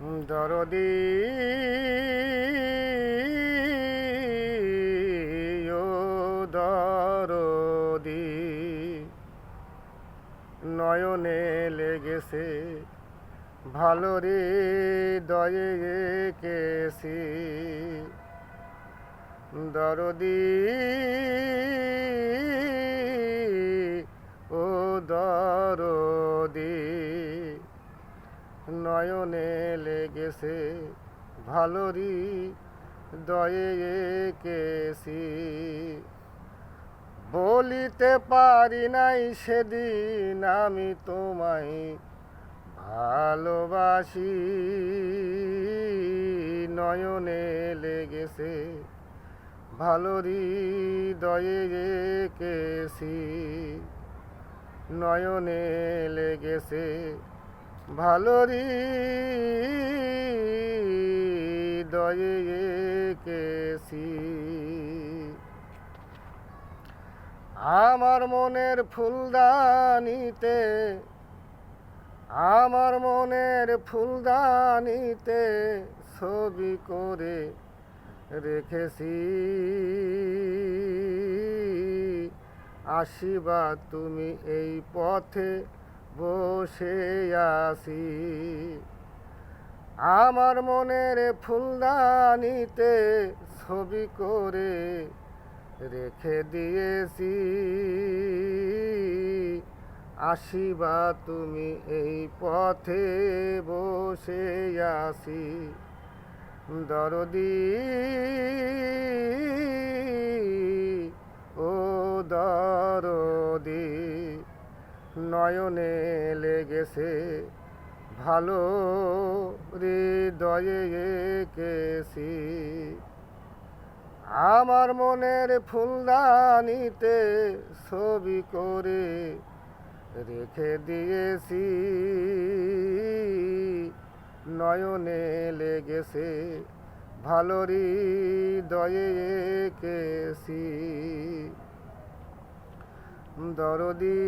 দরদি ও দরদি। নয়নে লেগেছে ভালো রে দয়ে কেসি দরদি নয়নে লেগেছে ভালোরি দয়ে কেসি বলিতে পারি নাই সেদিন আমি তোমায় ভালোবাসি। নয়নে লেগেছে ভালোরি দয়ে কেসি নয়নে লেগেছে ভালোরি দয়ে কেসি আমার মনের ফুলদানিতে, আমার মনের ফুলদানিতে ছবি করে রেখেছি। আসিবা তুমি এই পথে বসে আছি। আমার মনের ফুলদানিতে ছবি করে রেখে দিয়েছি। আসিবা তুমি এই পথে বসে আছি। দরদি নয়নে লেগেছে। ভালো হৃদয়ে কেসি আমার মনের ফুলদানিতে ছবি করে রেখে দিয়েছি। নয়নে লেগেছে, ভালো হৃদয়ে কেসি দরদি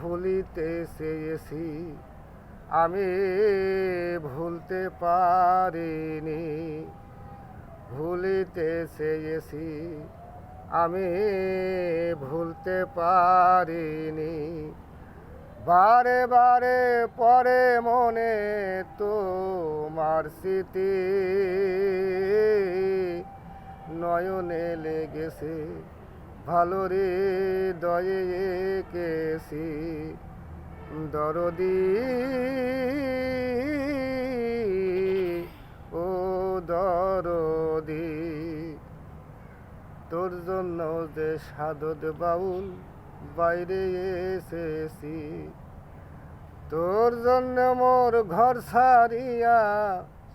ভুলিতে চেয়েছি, আমি ভুলতে পারিনি। ভুলিতে চেয়েছি, আমি ভুলতে পারিনি। বারে বারে পরে মনে তোমার স্মৃতি নয়নে লেগেছে। ভালো রে দয়ে কেসি দরদি। ও দরদি। তোর জন্য যে সাধদ বাউল বাইরে এসেছি। তোর জন্য মোর ঘর ছাড়িয়া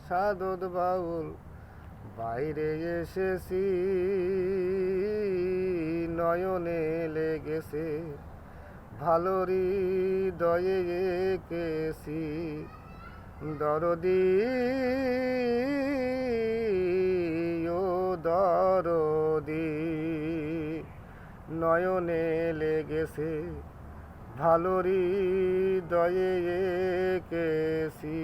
সাধদ বাউল বাইরে এসেছি, নয়নে লেগেছে। ভালোরি দয়ে কেসি দরদি ও দরদি। নয়নে লেগেছে ভালোরি দয়ে কেসি